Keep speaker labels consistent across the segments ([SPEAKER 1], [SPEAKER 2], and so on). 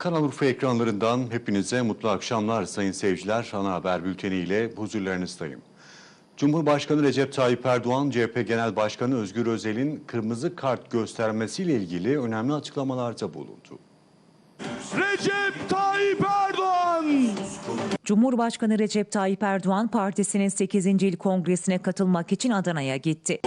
[SPEAKER 1] Kanal Urfa ekranlarından hepinize mutlu akşamlar sayın seyirciler. Ana haber bülteni ile huzurlarınızdayım. Cumhurbaşkanı Recep Tayyip Erdoğan, CHP Genel Başkanı Özgür Özel'in kırmızı kart göstermesiyle ilgili önemli açıklamalarda bulundu.
[SPEAKER 2] Recep Tayyip Erdoğan.
[SPEAKER 3] Cumhurbaşkanı Recep Tayyip Erdoğan partisinin 8. il kongresine katılmak için Adana'ya gitti.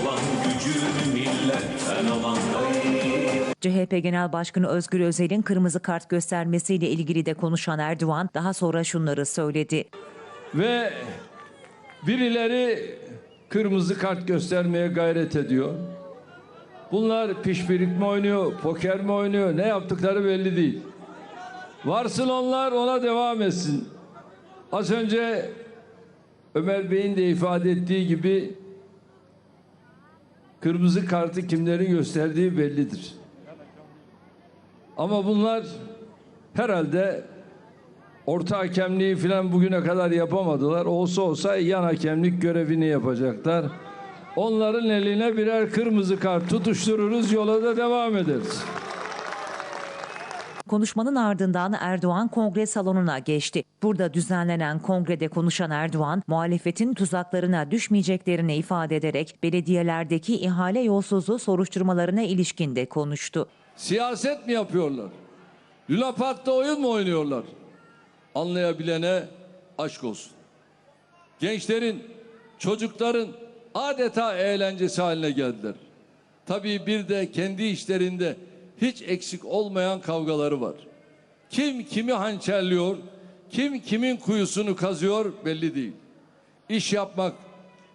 [SPEAKER 3] CHP Genel Başkanı Özgür Özel'in kırmızı kart göstermesiyle ilgili de konuşan Erdoğan daha sonra şunları söyledi.
[SPEAKER 4] Ve birileri kırmızı kart göstermeye gayret ediyor. Bunlar pişpirik mi oynuyor, poker mi oynuyor, ne yaptıkları belli değil. Varsın onlar ona devam etsin. Az önce Ömer Bey'in de ifade ettiği gibi kırmızı kartı kimlerin gösterdiği bellidir. Ama bunlar herhalde orta hakemliği falan bugüne kadar yapamadılar. Olsa olsa yan hakemlik görevini yapacaklar. Onların eline birer kırmızı kart tutuştururuz yola da devam ederiz.
[SPEAKER 3] Konuşmanın ardından Erdoğan kongre salonuna geçti. Burada düzenlenen kongrede konuşan Erdoğan, muhalefetin tuzaklarına düşmeyeceklerini ifade ederek belediyelerdeki ihale yolsuzluğu soruşturmalarına ilişkin de konuştu.
[SPEAKER 4] Siyaset mi yapıyorlar? Lunapark'ta oyun mu oynuyorlar? Anlayabilene aşk olsun. Gençlerin, çocukların adeta eğlencesi haline geldiler. Tabii bir de kendi işlerinde hiç eksik olmayan kavgaları var. Kim kimi hançerliyor, kim kimin kuyusunu kazıyor belli değil. İş yapmak,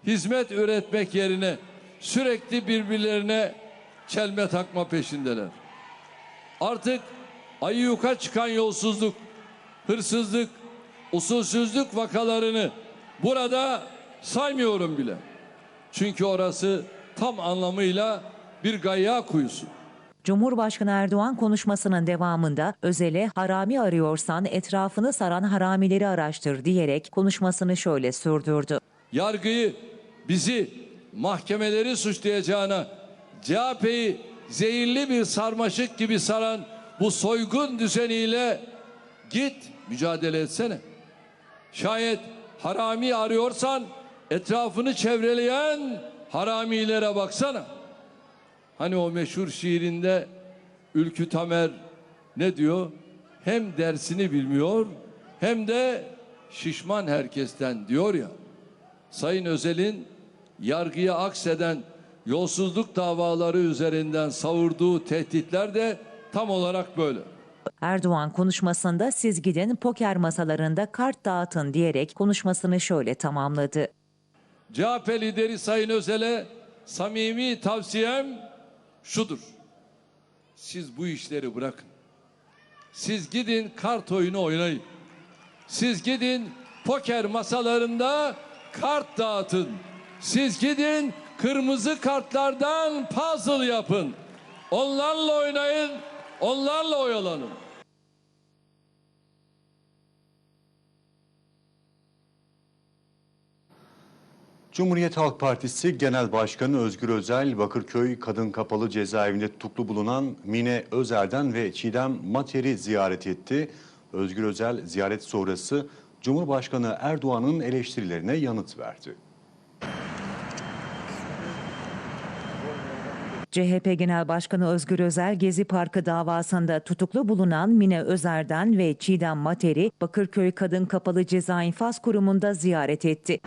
[SPEAKER 4] hizmet üretmek yerine sürekli birbirlerine çelme takma peşindeler. Artık ayyuka çıkan yolsuzluk, hırsızlık, usulsüzlük vakalarını burada saymıyorum bile. Çünkü orası tam anlamıyla bir gayya kuyusu.
[SPEAKER 3] Cumhurbaşkanı Erdoğan konuşmasının devamında Özel'e harami arıyorsan etrafını saran haramileri araştır diyerek konuşmasını şöyle sürdürdü.
[SPEAKER 4] Yargıyı, bizi, mahkemeleri suçlayacağına CHP'yi zehirli bir sarmaşık gibi saran bu soygun düzeniyle git mücadele etsene. Şayet harami arıyorsan etrafını çevreleyen haramilere baksana. Hani o meşhur şiirinde Ülkü Tamer ne diyor? Hem dersini bilmiyor hem de şişman herkesten diyor ya. Sayın Özel'in yargıya akseden yolsuzluk davaları üzerinden savurduğu tehditler de tam olarak böyle.
[SPEAKER 3] Erdoğan konuşmasında siz gidin poker masalarında kart dağıtın diyerek konuşmasını şöyle tamamladı.
[SPEAKER 4] CHP lideri Sayın Özel'e samimi tavsiyem şudur. Siz bu işleri bırakın. Siz gidin kart oyunu oynayın. Siz gidin poker masalarında kart dağıtın. Siz gidin kırmızı kartlardan puzzle yapın. Onlarla oynayın, onlarla oyalanın.
[SPEAKER 1] Cumhuriyet Halk Partisi Genel Başkanı Özgür Özel, Bakırköy Kadın Kapalı Cezaevinde tutuklu bulunan Mine Özer'den ve Çiğdem Mater'i ziyaret etti. Özgür Özel ziyaret sonrası Cumhurbaşkanı Erdoğan'ın eleştirilerine yanıt verdi.
[SPEAKER 3] CHP Genel Başkanı Özgür Özel Gezi Parkı davasında tutuklu bulunan Mine Özer'den ve Çiğdem Mater'i Bakırköy Kadın Kapalı Ceza İnfaz Kurumu'nda ziyaret etti.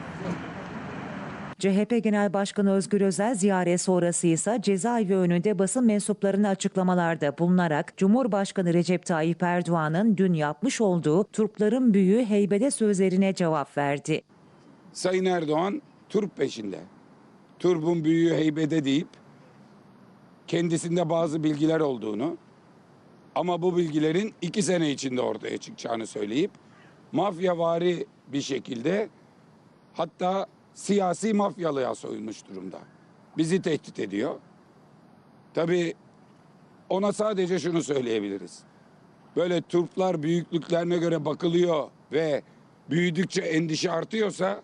[SPEAKER 3] CHP Genel Başkanı Özgür Özel ziyaret sonrası ise cezaevi önünde basın mensuplarına açıklamalarda bulunarak Cumhurbaşkanı Recep Tayyip Erdoğan'ın dün yapmış olduğu Turpların büyüğü heybede sözlerine cevap verdi.
[SPEAKER 5] Sayın Erdoğan turp peşinde. Turbun büyüğü heybede deyip kendisinde bazı bilgiler olduğunu ama bu bilgilerin iki sene içinde ortaya çıkacağını söyleyip mafyavari bir şekilde hatta siyasi mafyalığa soyulmuş durumda. Bizi tehdit ediyor. Tabii ona sadece şunu söyleyebiliriz. Böyle turplar büyüklüklerine göre bakılıyor ve büyüdükçe endişe artıyorsa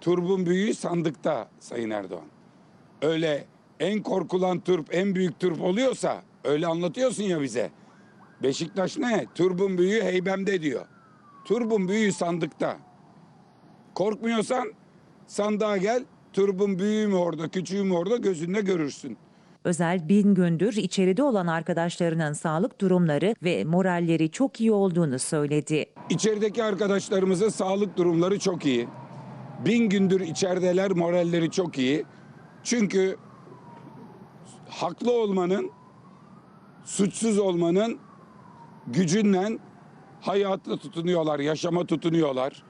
[SPEAKER 5] turbun büyüğü sandıkta Sayın Erdoğan. Öyle en korkulan turp en büyük turp oluyorsa öyle anlatıyorsun ya bize. Beşiktaş ne? Turbun büyüğü heybemde diyor. Turbun büyüğü sandıkta. Korkmuyorsan sandığa gel. Turbun büyüğü mü orada, küçüğü mü orada gözünde görürsün.
[SPEAKER 3] Özel bin gündür içeride olan arkadaşlarının sağlık durumları ve moralleri çok iyi olduğunu söyledi.
[SPEAKER 5] İçerideki arkadaşlarımızın sağlık durumları çok iyi. Bin gündür içerideler, moralleri çok iyi. Çünkü haklı olmanın, suçsuz olmanın gücünden hayatı tutunuyorlar, yaşama tutunuyorlar.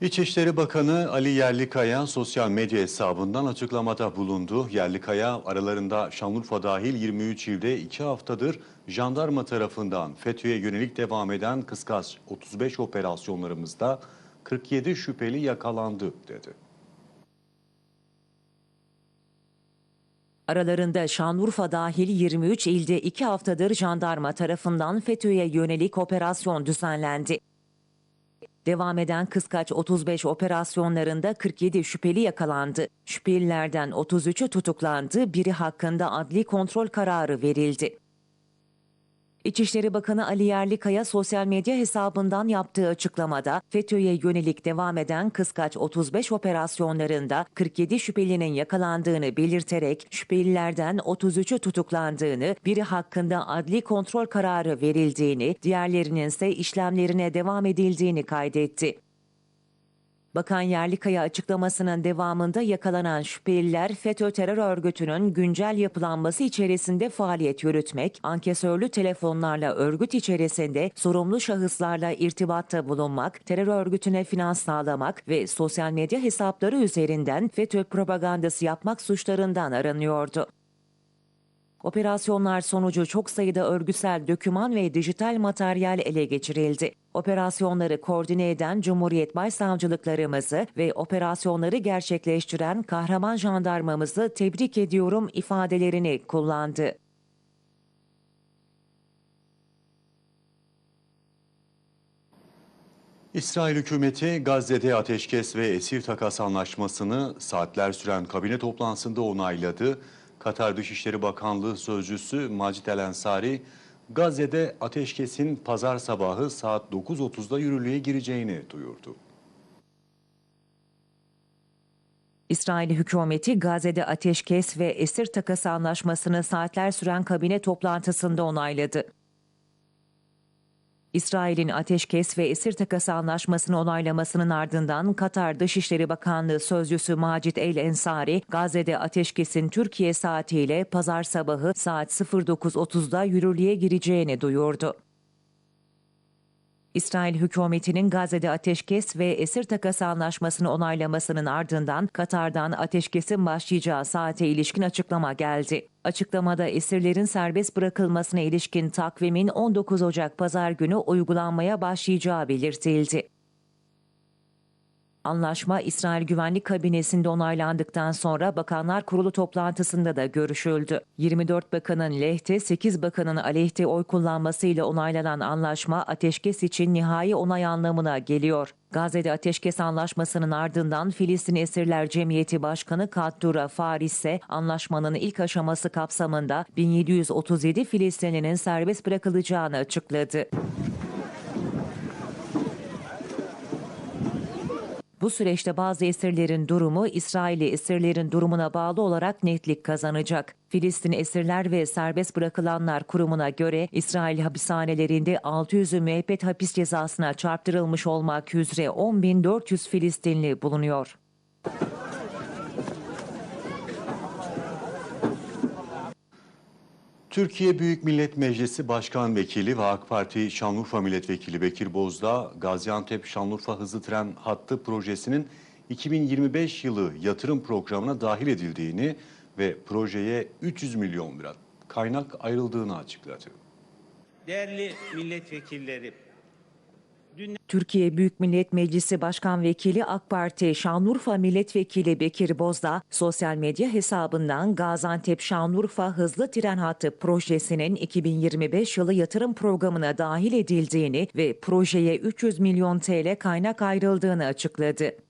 [SPEAKER 1] İçişleri Bakanı Ali Yerlikaya sosyal medya hesabından açıklamada bulundu. Yerlikaya aralarında Şanlıurfa dahil 23 ilde 2 haftadır jandarma tarafından FETÖ'ye yönelik devam eden kıskas 35 operasyonlarımızda 47 şüpheli yakalandı dedi.
[SPEAKER 3] Aralarında Şanlıurfa dahil 23 ilde 2 haftadır jandarma tarafından FETÖ'ye yönelik operasyon düzenlendi. Devam eden kıskaç 35 operasyonlarında 47 şüpheli yakalandı. Şüphelilerden 33'ü tutuklandı, biri hakkında adli kontrol kararı verildi. İçişleri Bakanı Ali Yerlikaya sosyal medya hesabından yaptığı açıklamada FETÖ'ye yönelik devam eden kıskaç 35 operasyonlarında 47 şüphelinin yakalandığını belirterek şüphelilerden 33'ü tutuklandığını, biri hakkında adli kontrol kararı verildiğini, diğerlerinin ise işlemlerine devam edildiğini kaydetti. Bakan Yerlikaya açıklamasının devamında yakalanan şüpheliler FETÖ terör örgütünün güncel yapılanması içerisinde faaliyet yürütmek, ankesörlü telefonlarla örgüt içerisinde sorumlu şahıslarla irtibatta bulunmak, terör örgütüne finans sağlamak ve sosyal medya hesapları üzerinden FETÖ propagandası yapmak suçlarından aranıyordu. Operasyonlar sonucu çok sayıda örgütsel döküman ve dijital materyal ele geçirildi. Operasyonları koordine eden Cumhuriyet Başsavcılıklarımızı ve operasyonları gerçekleştiren kahraman jandarmamızı tebrik ediyorum ifadelerini kullandı.
[SPEAKER 1] İsrail hükümeti Gazze'de ateşkes ve esir takas anlaşmasını saatler süren kabine toplantısında onayladı. Katar Dışişleri Bakanlığı Sözcüsü Macit El Ensari, Gazze'de ateşkesin pazar sabahı saat 9.30'da yürürlüğe gireceğini duyurdu.
[SPEAKER 3] İsrail hükümeti Gazze'de ateşkes ve esir takası anlaşmasını saatler süren kabine toplantısında onayladı. İsrail'in ateşkes ve esir takası anlaşmasını onaylamasının ardından Katar Dışişleri Bakanlığı Sözcüsü Macit El Ensari, Gazze'de ateşkesin Türkiye saatiyle pazar sabahı saat 09.30'da yürürlüğe gireceğini duyurdu. İsrail hükümetinin Gazze'de ateşkes ve esir takası anlaşmasını onaylamasının ardından Katar'dan ateşkesin başlayacağı saate ilişkin açıklama geldi. Açıklamada esirlerin serbest bırakılmasına ilişkin takvimin 19 Ocak pazar günü uygulanmaya başlayacağı belirtildi. Anlaşma İsrail Güvenlik Kabinesi'nde onaylandıktan sonra Bakanlar Kurulu toplantısında da görüşüldü. 24 bakanın lehte, 8 bakanın aleyhte oy kullanmasıyla onaylanan anlaşma ateşkes için nihai onay anlamına geliyor. Gazze'de ateşkes anlaşmasının ardından Filistin Esirler Cemiyeti Başkanı Kaddura Faris ise anlaşmanın ilk aşaması kapsamında 1737 Filistinlinin serbest bırakılacağını açıkladı. Bu süreçte bazı esirlerin durumu İsrailli esirlerin durumuna bağlı olarak netlik kazanacak. Filistin Esirler ve Serbest Bırakılanlar Kurumu'na göre İsrail hapishanelerinde 600'ü müebbet hapis cezasına çarptırılmış olmak üzere 10.400 Filistinli bulunuyor.
[SPEAKER 1] Türkiye Büyük Millet Meclisi Başkan Vekili ve AK Parti Şanlıurfa Milletvekili Bekir Bozdağ, Gaziantep-Şanlıurfa Hızlı Tren Hattı projesinin 2025 yılı yatırım programına dahil edildiğini ve projeye 300 milyon lira kaynak ayrıldığını açıkladı.
[SPEAKER 6] Değerli milletvekilleri,
[SPEAKER 3] Türkiye Büyük Millet Meclisi Başkan Vekili AK Parti Şanlıurfa Milletvekili Bekir Bozdağ, sosyal medya hesabından Gaziantep-Şanlıurfa Hızlı Tren Hattı projesinin 2025 yılı yatırım programına dahil edildiğini ve projeye 300 milyon TL kaynak ayrıldığını açıkladı.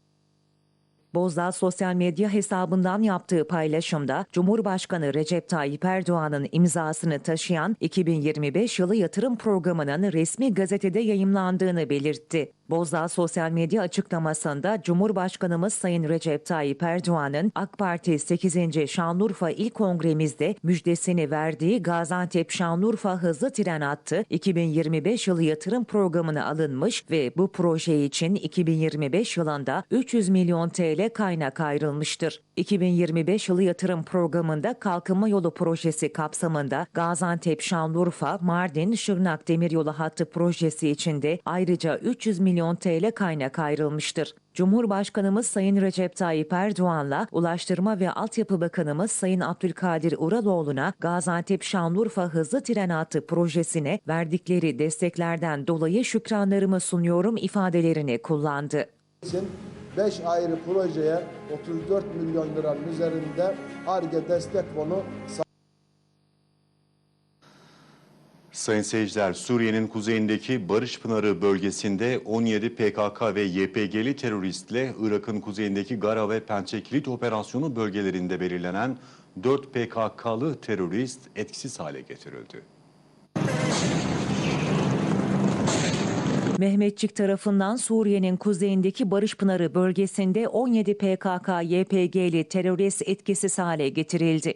[SPEAKER 3] Bozdağ sosyal medya hesabından yaptığı paylaşımda Cumhurbaşkanı Recep Tayyip Erdoğan'ın imzasını taşıyan 2025 yılı yatırım programının resmi gazetede yayımlandığını belirtti. Bozdağ sosyal medya açıklamasında Cumhurbaşkanımız Sayın Recep Tayyip Erdoğan'ın AK Parti 8. Şanlıurfa İl Kongremizde müjdesini verdiği Gaziantep Şanlıurfa hızlı tren hattı 2025 yılı yatırım programına alınmış ve bu proje için 2025 yılında 300 milyon TL kaynak ayrılmıştır. 2025 yılı yatırım programında Kalkınma Yolu projesi kapsamında Gaziantep Şanlıurfa Mardin Şırnak Demiryolu hattı projesi içinde ayrıca 300 milyon TL kaynak ayrılmıştır. Cumhurbaşkanımız Sayın Recep Tayyip Erdoğan'la Ulaştırma ve Altyapı Bakanımız Sayın Abdülkadir Uraloğlu'na Gaziantep Şanlıurfa Hızlı Tren Hattı projesine verdikleri desteklerden dolayı şükranlarımı sunuyorum ifadelerini kullandı.
[SPEAKER 7] için 5 ayrı projeye 34 milyon liranın üzerinde ARGE destek fonu
[SPEAKER 1] Sayın seyirciler, Suriye'nin kuzeyindeki Barış Pınarı bölgesinde 17 PKK ve YPG'li teröristle Irak'ın kuzeyindeki Gara ve Pençe Kilit operasyonu bölgelerinde belirlenen 4 PKK'lı terörist etkisiz hale getirildi.
[SPEAKER 3] Mehmetçik tarafından Suriye'nin kuzeyindeki Barış Pınarı bölgesinde 17 PKK-YPG'li terörist etkisiz hale getirildi.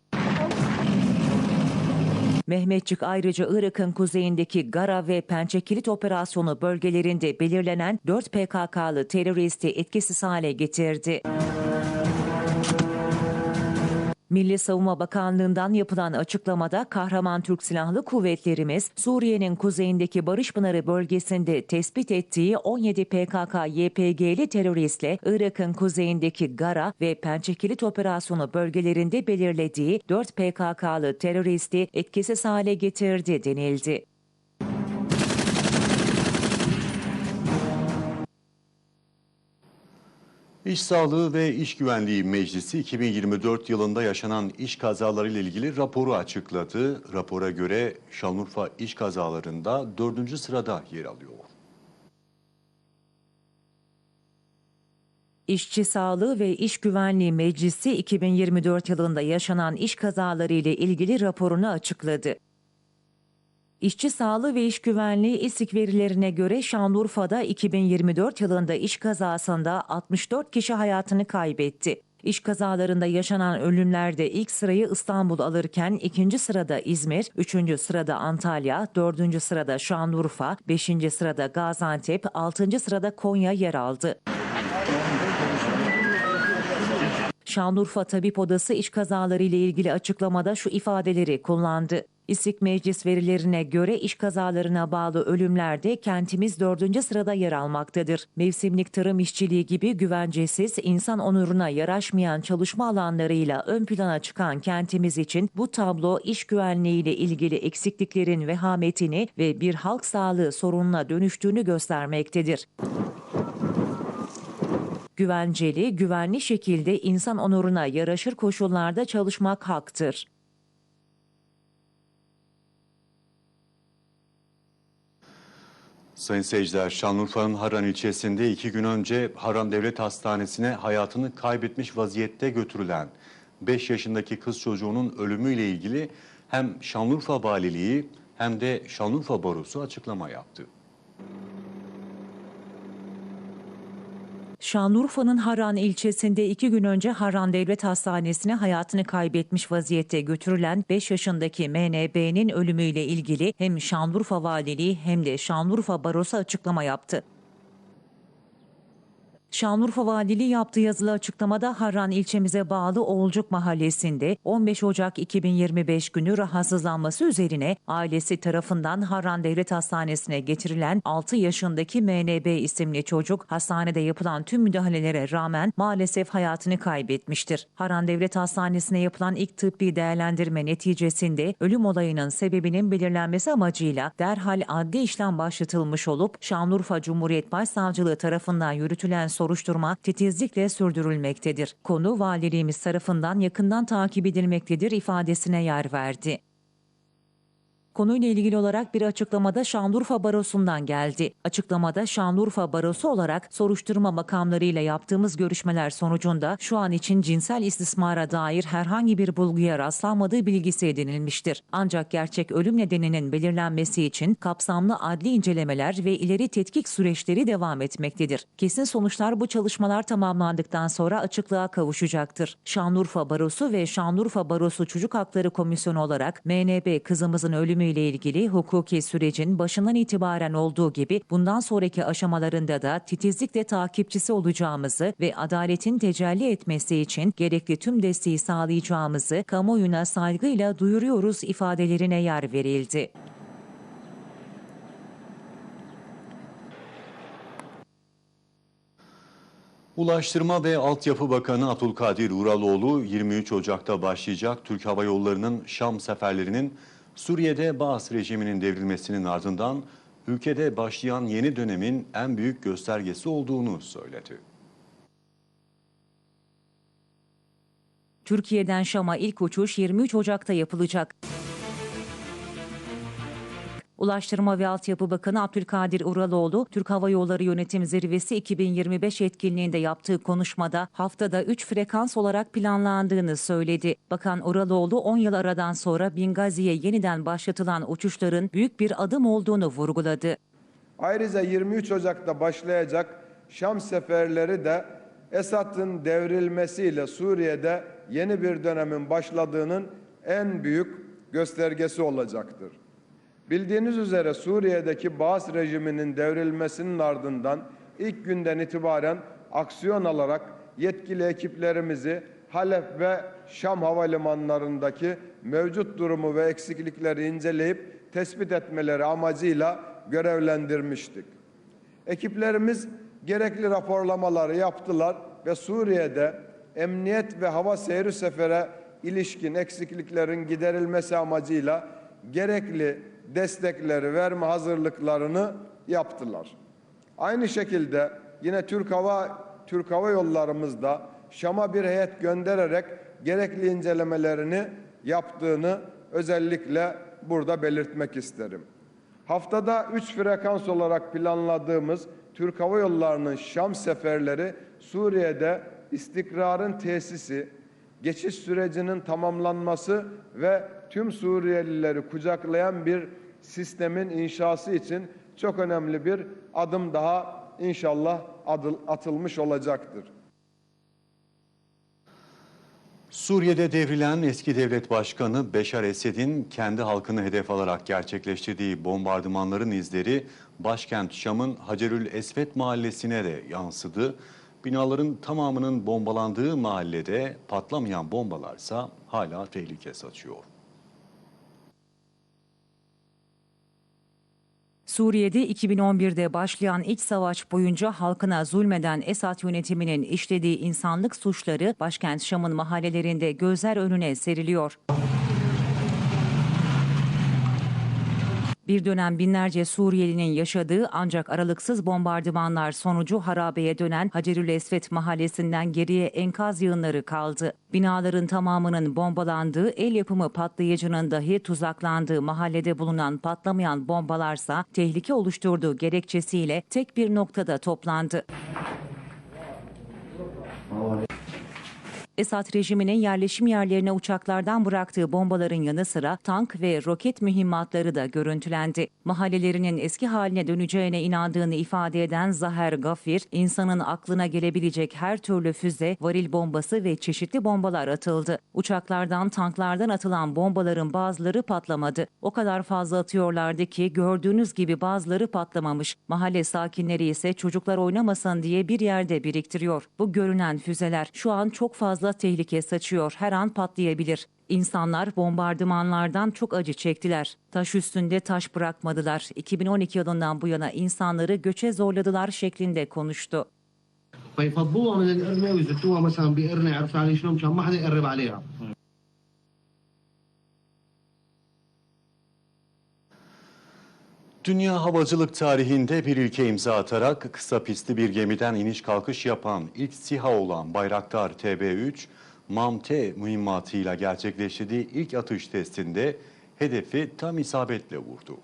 [SPEAKER 3] Mehmetçik ayrıca Irak'ın kuzeyindeki Gara ve Pençekilit operasyonu bölgelerinde belirlenen 4 PKK'lı teröristi etkisiz hale getirdi. Milli Savunma Bakanlığı'ndan yapılan açıklamada Kahraman Türk Silahlı Kuvvetlerimiz Suriye'nin kuzeyindeki Barış Pınarı bölgesinde tespit ettiği 17 PKK-YPG'li teröristle Irak'ın kuzeyindeki Gara ve Pençekilit operasyonu bölgelerinde belirlediği 4 PKK'lı teröristi etkisiz hale getirdi denildi.
[SPEAKER 1] İş Sağlığı ve İş Güvenliği Meclisi 2024 yılında yaşanan iş kazalarıyla ilgili raporu açıkladı. Rapora göre Şanlıurfa iş kazalarında 4. sırada yer alıyor.
[SPEAKER 3] İşçi Sağlığı ve İş Güvenliği Meclisi 2024 yılında yaşanan iş kazaları ile ilgili raporunu açıkladı. İşçi Sağlığı ve İş Güvenliği İSİK verilerine göre Şanlıurfa'da 2024 yılında iş kazasında 64 kişi hayatını kaybetti. İş kazalarında yaşanan ölümlerde ilk sırayı İstanbul alırken ikinci sırada İzmir, üçüncü sırada Antalya, dördüncü sırada Şanlıurfa, beşinci sırada Gaziantep, altıncı sırada Konya yer aldı. Şanlıurfa Tabip Odası iş kazaları ile ilgili açıklamada şu ifadeleri kullandı. İstik Meclis verilerine göre iş kazalarına bağlı ölümlerde kentimiz dördüncü sırada yer almaktadır. Mevsimlik tarım işçiliği gibi güvencesiz, insan onuruna yaraşmayan çalışma alanlarıyla ön plana çıkan kentimiz için bu tablo iş güvenliği ile ilgili eksikliklerin vehametini ve bir halk sağlığı sorununa dönüştüğünü göstermektedir güvenceli, güvenli şekilde insan onuruna yaraşır koşullarda çalışmak haktır.
[SPEAKER 1] Sayın seyirciler, Şanlıurfa'nın Haran ilçesinde iki gün önce Haran Devlet Hastanesi'ne hayatını kaybetmiş vaziyette götürülen 5 yaşındaki kız çocuğunun ölümüyle ilgili hem Şanlıurfa Valiliği hem de Şanlıurfa Barosu açıklama yaptı.
[SPEAKER 3] Şanlıurfa'nın Haran ilçesinde iki gün önce Haran Devlet Hastanesi'ne hayatını kaybetmiş vaziyette götürülen 5 yaşındaki MNB'nin ölümüyle ilgili hem Şanlıurfa Valiliği hem de Şanlıurfa Barosu açıklama yaptı. Şanlıurfa Valiliği yaptığı yazılı açıklamada Harran ilçemize bağlı Oğulcuk Mahallesi'nde 15 Ocak 2025 günü rahatsızlanması üzerine ailesi tarafından Harran Devlet Hastanesi'ne getirilen 6 yaşındaki MNB isimli çocuk hastanede yapılan tüm müdahalelere rağmen maalesef hayatını kaybetmiştir. Harran Devlet Hastanesi'ne yapılan ilk tıbbi değerlendirme neticesinde ölüm olayının sebebinin belirlenmesi amacıyla derhal adli işlem başlatılmış olup Şanlıurfa Cumhuriyet Başsavcılığı tarafından yürütülen soruşturma titizlikle sürdürülmektedir. Konu valiliğimiz tarafından yakından takip edilmektedir ifadesine yer verdi. Konuyla ilgili olarak bir açıklamada Şanlıurfa Barosu'ndan geldi. Açıklamada Şanlıurfa Barosu olarak soruşturma makamlarıyla yaptığımız görüşmeler sonucunda şu an için cinsel istismara dair herhangi bir bulguya rastlanmadığı bilgisi edinilmiştir. Ancak gerçek ölüm nedeninin belirlenmesi için kapsamlı adli incelemeler ve ileri tetkik süreçleri devam etmektedir. Kesin sonuçlar bu çalışmalar tamamlandıktan sonra açıklığa kavuşacaktır. Şanlıurfa Barosu ve Şanlıurfa Barosu Çocuk Hakları Komisyonu olarak MNB kızımızın ölümüyle ilgili hukuki sürecin başından itibaren olduğu gibi bundan sonraki aşamalarında da titizlikle takipçisi olacağımızı ve adaletin tecelli etmesi için gerekli tüm desteği sağlayacağımızı kamuoyuna saygıyla duyuruyoruz ifadelerine yer verildi.
[SPEAKER 1] Ulaştırma ve Altyapı Bakanı Abdülkadir Uraloğlu 23 Ocak'ta başlayacak Türk Hava Yolları'nın Şam seferlerinin Suriye'de Baas rejiminin devrilmesinin ardından ülkede başlayan yeni dönemin en büyük göstergesi olduğunu söyledi.
[SPEAKER 3] Türkiye'den Şam'a ilk uçuş 23 Ocak'ta yapılacak. Ulaştırma ve Altyapı Bakanı Abdülkadir Uraloğlu, Türk Hava Yolları Yönetim Zirvesi 2025 etkinliğinde yaptığı konuşmada haftada 3 frekans olarak planlandığını söyledi. Bakan Uraloğlu 10 yıl aradan sonra Bingazi'ye yeniden başlatılan uçuşların büyük bir adım olduğunu vurguladı.
[SPEAKER 7] Ayrıca 23 Ocak'ta başlayacak Şam seferleri de Esad'ın devrilmesiyle Suriye'de yeni bir dönemin başladığının en büyük göstergesi olacaktır. Bildiğiniz üzere Suriye'deki Baas rejiminin devrilmesinin ardından ilk günden itibaren aksiyon alarak yetkili ekiplerimizi Halep ve Şam havalimanlarındaki mevcut durumu ve eksiklikleri inceleyip tespit etmeleri amacıyla görevlendirmiştik. Ekiplerimiz gerekli raporlamaları yaptılar ve Suriye'de emniyet ve hava seyri sefere ilişkin eksikliklerin giderilmesi amacıyla gerekli destekleri verme hazırlıklarını yaptılar. Aynı şekilde yine Türk Hava Türk Hava Yollarımız da Şam'a bir heyet göndererek gerekli incelemelerini yaptığını özellikle burada belirtmek isterim. Haftada 3 frekans olarak planladığımız Türk Hava Yolları'nın Şam seferleri Suriye'de istikrarın tesisi, geçiş sürecinin tamamlanması ve tüm Suriyelileri kucaklayan bir sistemin inşası için çok önemli bir adım daha inşallah atılmış olacaktır.
[SPEAKER 1] Suriye'de devrilen eski devlet başkanı Beşar Esed'in kendi halkını hedef alarak gerçekleştirdiği bombardımanların izleri başkent Şam'ın Hacerül Esvet mahallesine de yansıdı. Binaların tamamının bombalandığı mahallede patlamayan bombalarsa hala tehlike saçıyor.
[SPEAKER 3] Suriye'de 2011'de başlayan iç savaş boyunca halkına zulmeden Esad yönetiminin işlediği insanlık suçları başkent Şam'ın mahallelerinde gözler önüne seriliyor. Bir dönem binlerce Suriyelinin yaşadığı ancak aralıksız bombardımanlar sonucu harabeye dönen Hacerül Esvet mahallesinden geriye enkaz yığınları kaldı. Binaların tamamının bombalandığı, el yapımı patlayıcının dahi tuzaklandığı mahallede bulunan patlamayan bombalarsa tehlike oluşturduğu gerekçesiyle tek bir noktada toplandı. Esad rejiminin yerleşim yerlerine uçaklardan bıraktığı bombaların yanı sıra tank ve roket mühimmatları da görüntülendi. Mahallelerinin eski haline döneceğine inandığını ifade eden Zaher Gafir, insanın aklına gelebilecek her türlü füze, varil bombası ve çeşitli bombalar atıldı. Uçaklardan, tanklardan atılan bombaların bazıları patlamadı. O kadar fazla atıyorlardı ki gördüğünüz gibi bazıları patlamamış. Mahalle sakinleri ise çocuklar oynamasın diye bir yerde biriktiriyor. Bu görünen füzeler şu an çok fazla tehlike saçıyor. Her an patlayabilir. İnsanlar bombardımanlardan çok acı çektiler. Taş üstünde taş bırakmadılar. 2012 yılından bu yana insanları göçe zorladılar şeklinde konuştu.
[SPEAKER 8] فيفضوها من القرنه ويزتوها مثلا بقرنه عرفت علي شلون مشان ما حدا يقرب عليها
[SPEAKER 1] Dünya havacılık tarihinde bir ilke imza atarak kısa pistli bir gemiden iniş kalkış yapan ilk SİHA olan Bayraktar TB3, MAM-T mühimmatıyla gerçekleştirdiği ilk atış testinde hedefi tam isabetle vurdu.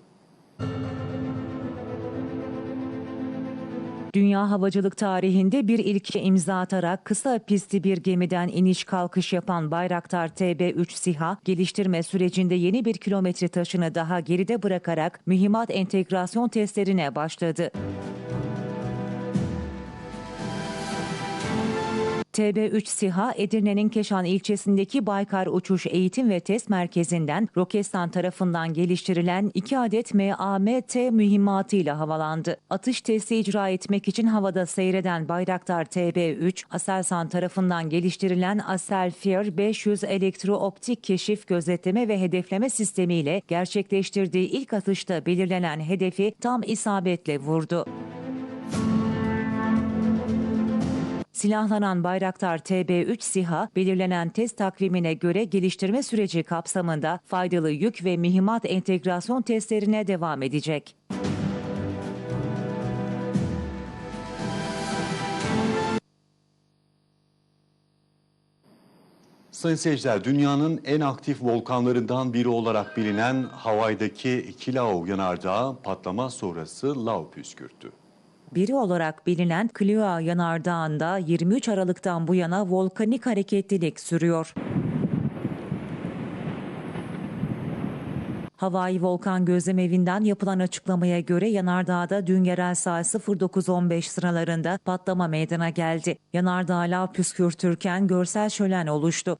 [SPEAKER 3] Dünya havacılık tarihinde bir ilke imza atarak kısa pistli bir gemiden iniş kalkış yapan Bayraktar TB3 SİHA, geliştirme sürecinde yeni bir kilometre taşını daha geride bırakarak mühimmat entegrasyon testlerine başladı. TB3 SİHA, Edirne'nin Keşan ilçesindeki Baykar Uçuş Eğitim ve Test Merkezi'nden Roketsan tarafından geliştirilen 2 adet MAMT mühimmatıyla havalandı. Atış testi icra etmek için havada seyreden Bayraktar TB3, Aselsan tarafından geliştirilen Aselfir 500 elektrooptik keşif gözetleme ve hedefleme sistemiyle gerçekleştirdiği ilk atışta belirlenen hedefi tam isabetle vurdu. Silahlanan Bayraktar TB3 SİHA, belirlenen test takvimine göre geliştirme süreci kapsamında faydalı yük ve mühimmat entegrasyon testlerine devam edecek.
[SPEAKER 1] Sayın seyirciler, dünyanın en aktif volkanlarından biri olarak bilinen Hawaii'deki Kilauea yanardağı patlama sonrası lav püskürttü.
[SPEAKER 3] Biri olarak bilinen Kilauea yanardağında 23 Aralık'tan bu yana volkanik hareketlilik sürüyor. Hawaii Volkan Gözlemevi'nden yapılan açıklamaya göre yanardağda dün yerel saat 09.15 sıralarında patlama meydana geldi. Yanardağ lav püskürtürken görsel şölen oluştu.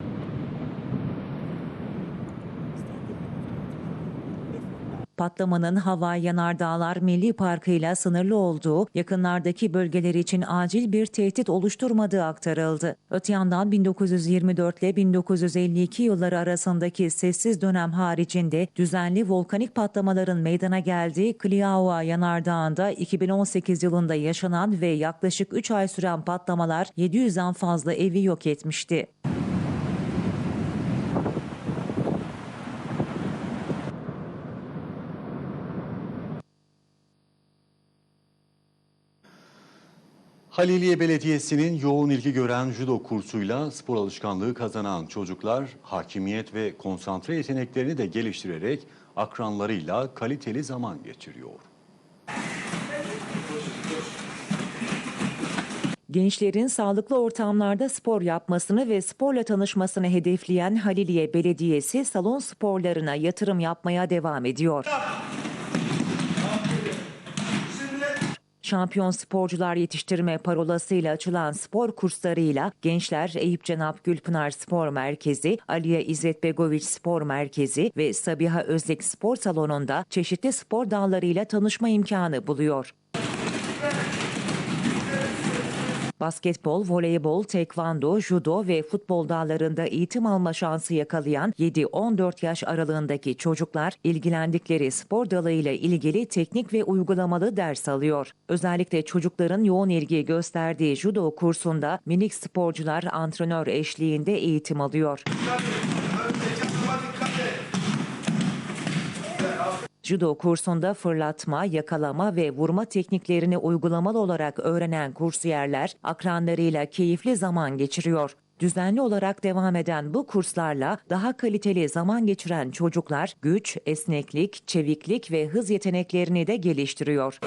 [SPEAKER 3] Patlamanın Hawaii Yanardağlar Milli Parkı ile sınırlı olduğu, yakınlardaki bölgeler için acil bir tehdit oluşturmadığı aktarıldı. Öte yandan 1924 ile 1952 yılları arasındaki sessiz dönem haricinde düzenli volkanik patlamaların meydana geldiği Kilauea Yanardağı'nda 2018 yılında yaşanan ve yaklaşık 3 ay süren patlamalar 700'den fazla evi yok etmişti.
[SPEAKER 1] Haliliye Belediyesi'nin yoğun ilgi gören judo kursuyla spor alışkanlığı kazanan çocuklar hakimiyet ve konsantre yeteneklerini de geliştirerek akranlarıyla kaliteli zaman geçiriyor.
[SPEAKER 3] Gençlerin sağlıklı ortamlarda spor yapmasını ve sporla tanışmasını hedefleyen Haliliye Belediyesi salon sporlarına yatırım yapmaya devam ediyor. Şampiyon sporcular yetiştirme parolasıyla açılan spor kurslarıyla gençler Eyüp Cenap Gülpınar Spor Merkezi, Aliye İzzet Begoviç Spor Merkezi ve Sabiha Özlek Spor Salonu'nda çeşitli spor dallarıyla tanışma imkanı buluyor. Basketbol, voleybol, tekvando, judo ve futbol dallarında eğitim alma şansı yakalayan 7-14 yaş aralığındaki çocuklar ilgilendikleri spor dalıyla ilgili teknik ve uygulamalı ders alıyor. Özellikle çocukların yoğun ilgi gösterdiği judo kursunda minik sporcular antrenör eşliğinde eğitim alıyor. Judo kursunda fırlatma, yakalama ve vurma tekniklerini uygulamalı olarak öğrenen kursiyerler akranlarıyla keyifli zaman geçiriyor. Düzenli olarak devam eden bu kurslarla daha kaliteli zaman geçiren çocuklar güç, esneklik, çeviklik ve hız yeteneklerini de geliştiriyor.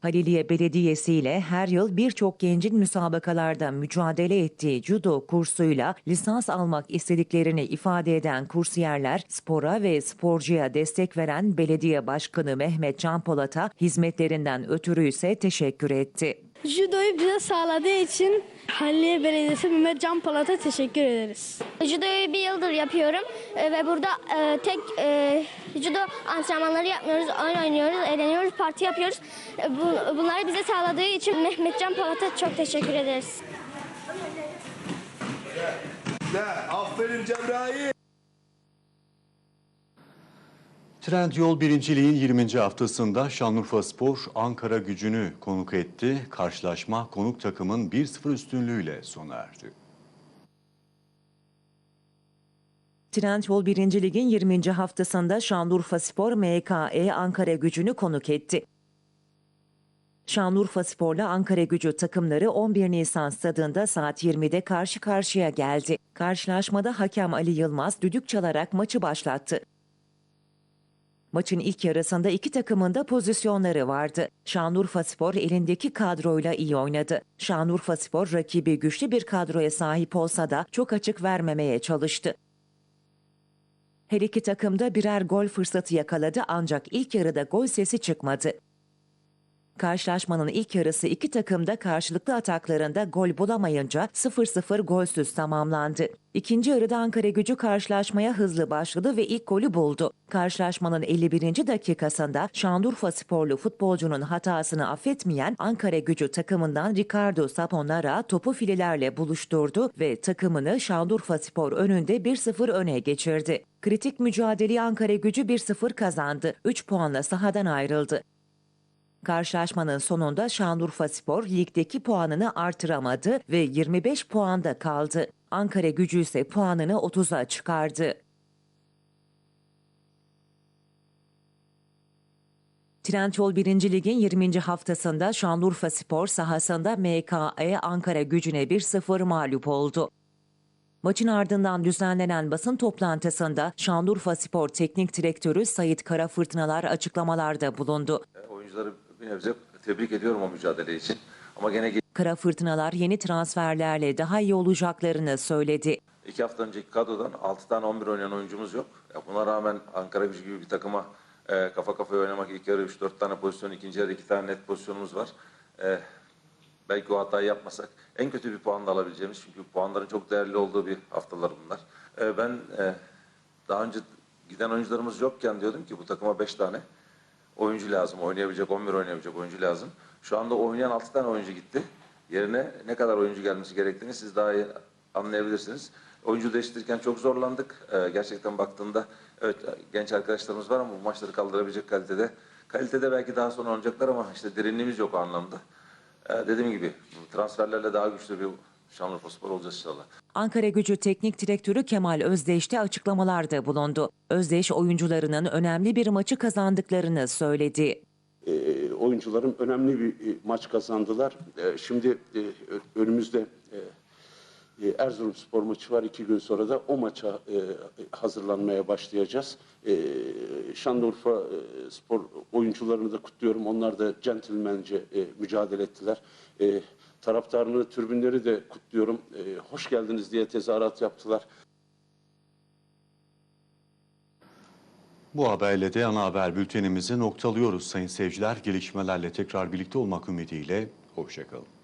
[SPEAKER 3] Haliliye Belediyesi ile her yıl birçok gencin müsabakalarda mücadele ettiği judo kursuyla lisans almak istediklerini ifade eden kursiyerler spora ve sporcuya destek veren belediye başkanı Mehmet Can Polat'a hizmetlerinden ötürü ise teşekkür etti.
[SPEAKER 9] Judoyu bize sağladığı için Halliye Belediyesi Mehmet Can Polat'a teşekkür ederiz.
[SPEAKER 10] Judoyu bir yıldır yapıyorum e, ve burada e, tek e, judo antrenmanları yapmıyoruz, oyun oynuyoruz, eğleniyoruz, parti yapıyoruz. E, bu, bunları bize sağladığı için Mehmet Can Polat'a çok teşekkür ederiz.
[SPEAKER 2] Aferin Cebrail.
[SPEAKER 1] Trendyol birinciliğin 20. haftasında Şanlıurfa Spor Ankara gücünü konuk etti. Karşılaşma konuk takımın 1-0 üstünlüğüyle sona erdi.
[SPEAKER 3] Trendyol 1. Lig'in 20. haftasında Şanlıurfa Spor MKE Ankara gücünü konuk etti. Şanlıurfa Spor'la Ankara Gücü takımları 11 Nisan stadında saat 20'de karşı karşıya geldi. Karşılaşmada hakem Ali Yılmaz düdük çalarak maçı başlattı. Maçın ilk yarısında iki takımın da pozisyonları vardı. Şanlıurfa Spor elindeki kadroyla iyi oynadı. Şanlıurfa Spor rakibi güçlü bir kadroya sahip olsa da çok açık vermemeye çalıştı. Her iki takım da birer gol fırsatı yakaladı ancak ilk yarıda gol sesi çıkmadı. Karşılaşmanın ilk yarısı iki takım da karşılıklı ataklarında gol bulamayınca 0-0 golsüz tamamlandı. İkinci yarıda Ankara gücü karşılaşmaya hızlı başladı ve ilk golü buldu. Karşılaşmanın 51. dakikasında Şanlıurfa sporlu futbolcunun hatasını affetmeyen Ankara gücü takımından Ricardo Saponara topu filelerle buluşturdu ve takımını Şanlıurfa spor önünde 1-0 öne geçirdi. Kritik mücadeleyi Ankara gücü 1-0 kazandı. 3 puanla sahadan ayrıldı. Karşılaşmanın sonunda Şanlıurfa Spor ligdeki puanını artıramadı ve 25 puanda kaldı. Ankara gücü ise puanını 30'a çıkardı. Trendyol 1. Lig'in 20. haftasında Şanlıurfa Spor sahasında MKE Ankara gücüne 1-0 mağlup oldu. Maçın ardından düzenlenen basın toplantısında Şanlıurfa Spor Teknik Direktörü Sayit Karafırtınalar açıklamalarda bulundu.
[SPEAKER 11] Oyuncuları bir nebze tebrik ediyorum o mücadele için. Ama gene
[SPEAKER 3] Kara Fırtınalar yeni transferlerle daha iyi olacaklarını söyledi.
[SPEAKER 11] iki hafta önceki kadrodan 6 tane 11 oynayan oyuncumuz yok. Ya buna rağmen Ankara gücü gibi bir takıma e, kafa kafaya oynamak ilk yarı 3-4 tane pozisyon, ikinci yarı 2 tane net pozisyonumuz var. E, belki o hatayı yapmasak en kötü bir puan da alabileceğimiz çünkü puanların çok değerli olduğu bir haftalar bunlar. E, ben e, daha önce giden oyuncularımız yokken diyordum ki bu takıma 5 tane oyuncu lazım. Oynayabilecek 11 oynayabilecek oyuncu lazım. Şu anda oynayan 6 tane oyuncu gitti. Yerine ne kadar oyuncu gelmesi gerektiğini siz daha iyi anlayabilirsiniz. Oyuncu değiştirirken çok zorlandık. Ee, gerçekten baktığında evet genç arkadaşlarımız var ama bu maçları kaldırabilecek kalitede. Kalitede belki daha sonra oynayacaklar ama işte derinliğimiz yok o anlamda. Ee, dediğim gibi transferlerle daha güçlü bir Şanlıurfa Spor olacağız inşallah.
[SPEAKER 3] Ankara Gücü Teknik Direktörü Kemal Özdeş de açıklamalarda bulundu. Özdeş oyuncularının önemli bir maçı kazandıklarını söyledi.
[SPEAKER 12] e, oyuncularım önemli bir e, maç kazandılar. E, şimdi e, önümüzde e, e, Erzurumspor maçı var. iki gün sonra da o maça e, hazırlanmaya başlayacağız. E, Şanlıurfa e, spor oyuncularını da kutluyorum. Onlar da centilmence e, mücadele ettiler. E, taraftarını, tribünleri de kutluyorum. E, hoş geldiniz diye tezahürat yaptılar.
[SPEAKER 1] Bu haberle de ana haber bültenimizi noktalıyoruz sayın seyirciler. Gelişmelerle tekrar birlikte olmak ümidiyle. Hoşçakalın.